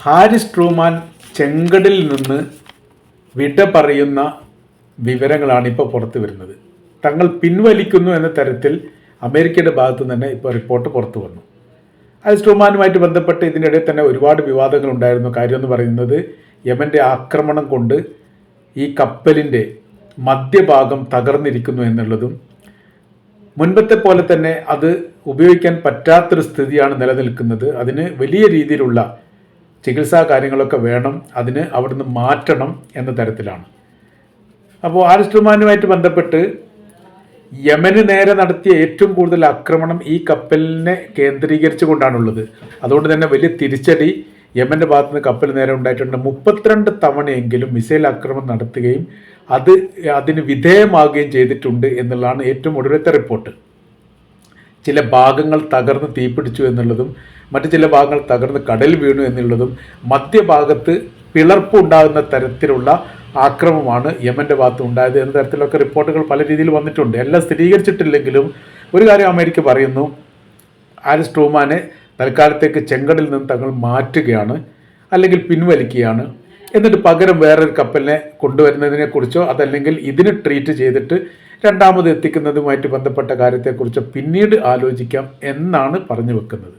Haris Truman ചെങ്കടിൽ നിന്ന് വിട പറയുന്ന വിവരങ്ങളാണ് ഇപ്പോൾ പുറത്തു വരുന്നത്. തങ്ങൾ പിൻവലിക്കുന്നു എന്ന തരത്തിൽ അമേരിക്കയുടെ ഭാഗത്തു തന്നെ ഇപ്പോൾ റിപ്പോർട്ട് പുറത്തു വന്നു. ഹാരിസ് ട്രൂമാനുമായിട്ട് ബന്ധപ്പെട്ട് ഇതിനിടെ തന്നെ ഒരുപാട് വിവാദങ്ങൾ ഉണ്ടായിരുന്നു. കാര്യം എന്ന് പറയുന്നത് യമന്റെ ആക്രമണം കൊണ്ട് ഈ കപ്പലിന്റെ മധ്യഭാഗം തകർന്നിരിക്കുന്നു എന്നുള്ളതും മുൻപത്തെ പോലെ തന്നെ അത് ഉപയോഗിക്കാൻ പറ്റാത്തൊരു സ്ഥിതിയാണ് നിലനിൽക്കുന്നത്. അതിന് വലിയ രീതിയിലുള്ള ചികിത്സാ കാര്യങ്ങളൊക്കെ വേണം അതിന് അവിടുന്ന് മാറ്റണം എന്ന തരത്തിലാണ്. അപ്പോൾ ആരിസ്റ്റർമാനുമായിട്ട് ബന്ധപ്പെട്ട് യമന് നേരെ നടത്തിയ ഏറ്റവും കൂടുതൽ ആക്രമണം ഈ കപ്പലിനെ കേന്ദ്രീകരിച്ചു കൊണ്ടാണുള്ളത് അതുകൊണ്ട് തന്നെ വലിയ തിരിച്ചടി യമന്റെ ഭാഗത്ത് നിന്ന് കപ്പൽ നേരെ ഉണ്ടായിട്ടുണ്ട്. മുപ്പത്തിരണ്ട് തവണയെങ്കിലും മിസൈൽ ആക്രമണം നടത്തുകയും അത് അതിന് വിധേയമാകുകയും ചെയ്തിട്ടുണ്ട് എന്നുള്ളതാണ് ഏറ്റവും ഒടുവിലത്തെ റിപ്പോർട്ട്. ചില ഭാഗങ്ങൾ തകർന്ന് തീപിടിച്ചു എന്നുള്ളതും മറ്റു ചില ഭാഗങ്ങൾ തകർന്ന് കടൽ വീണു എന്നുള്ളതും മധ്യഭാഗത്ത് പിളർപ്പ് ഉണ്ടാകുന്ന തരത്തിലുള്ള ആക്രമമാണ് യമന്റെ ഭാഗത്ത് ഉണ്ടായത് എന്ന തരത്തിലൊക്കെ റിപ്പോർട്ടുകൾ പല രീതിയിൽ വന്നിട്ടുണ്ട്. എല്ലാം സ്ഥിരീകരിച്ചിട്ടില്ലെങ്കിലും ഒരു കാര്യം അമേരിക്ക പറയുന്നു ആരിസ് ട്രൂമാനെ തൽക്കാലത്തേക്ക് ചെങ്കടിൽ നിന്ന് തങ്ങൾ മാറ്റുകയാണ് അല്ലെങ്കിൽ പിൻവലിക്കുകയാണ് എന്നിട്ട് പകരം വേറൊരു കപ്പലിനെ കൊണ്ടുവരുന്നതിനെക്കുറിച്ചോ അതല്ലെങ്കിൽ ഇതിന് ട്രീറ്റ് ചെയ്തിട്ട് രണ്ടാമത് എത്തിക്കുന്നതുമായിട്ട് ബന്ധപ്പെട്ട കാര്യത്തെക്കുറിച്ച് പിന്നീട് ആലോചിക്കാം എന്നാണ് പറഞ്ഞു വെക്കുന്നത്.